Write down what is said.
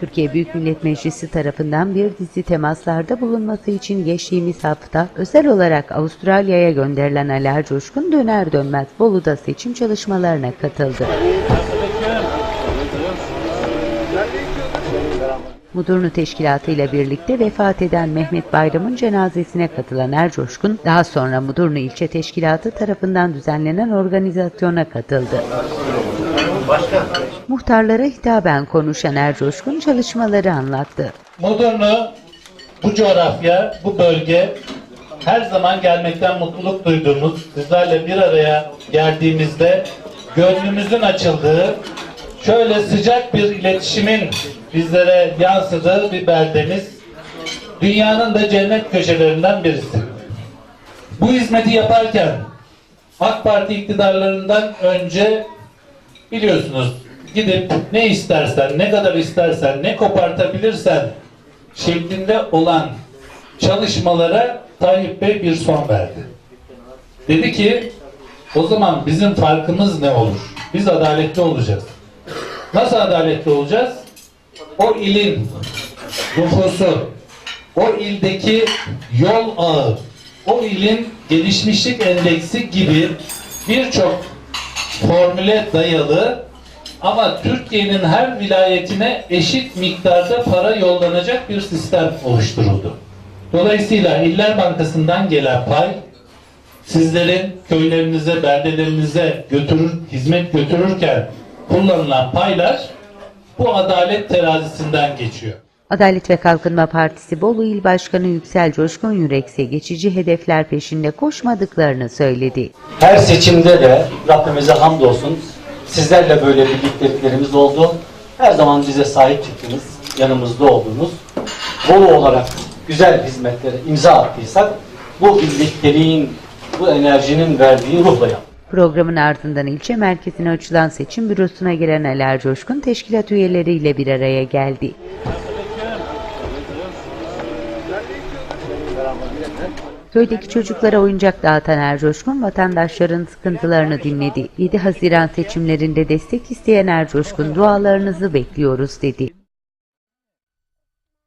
Türkiye Büyük Millet Meclisi tarafından bir dizi temaslarda bulunması için geçtiğimiz hafta özel olarak Avustralya'ya gönderilen Ali Coşkun döner dönmez Bolu'da seçim çalışmalarına katıldı. Mudurnu Teşkilatı ile birlikte vefat eden Mehmet Bayram'ın cenazesine katılan Ercoşkun, daha sonra Mudurnu İlçe Teşkilatı tarafından düzenlenen organizasyona katıldı. Muhtarlara hitaben konuşan Ercoşkun çalışmaları anlattı. Mudurnu bu coğrafya, bu bölge her zaman gelmekten mutluluk duyduğumuz, sizlerle bir araya geldiğimizde gönlümüzün açıldığı, şöyle sıcak bir iletişimin bizlere yansıdığı bir beldemiz. Dünyanın da cennet köşelerinden birisi. Bu hizmeti yaparken AK Parti iktidarlarından önce biliyorsunuz gidip ne istersen, ne kadar istersen, ne kopartabilirsen şeklinde olan çalışmalara Tayyip Bey bir son verdi. Dedi ki o zaman bizim farkımız ne olur? Biz adaletli olacağız. Nasıl adaletli olacağız? O ilin nüfusu, o ildeki yol ağı, o ilin gelişmişlik endeksi gibi birçok formüle dayalı ama Türkiye'nin her vilayetine eşit miktarda para yollanacak bir sistem oluşturuldu. Dolayısıyla İller Bankası'ndan gelen pay sizlerin köylerinize, beldelerinize götürür, hizmet götürürken kullanılan paylar bu adalet terazisinden geçiyor. Adalet ve Kalkınma Partisi Bolu İl Başkanı Yüksel Coşkun Yürek ise geçici hedefler peşinde koşmadıklarını söyledi. Her seçimde de Rabbimize hamdolsun sizlerle böyle birlikteliklerimiz oldu. Her zaman bize sahip çıktınız, yanımızda oldunuz. Bolu olarak güzel hizmetlere imza attıysak bu birlikteliğin, bu enerjinin verdiği ruhla yaptık. Programın ardından ilçe merkezine açılan seçim bürosuna gelen Ali Coşkun teşkilat üyeleriyle bir araya geldi. Köydeki çocuklara oyuncak dağıtan Ercoşkun vatandaşların sıkıntılarını dinledi. 7 Haziran seçimlerinde destek isteyen Ercoşkun dualarınızı bekliyoruz dedi.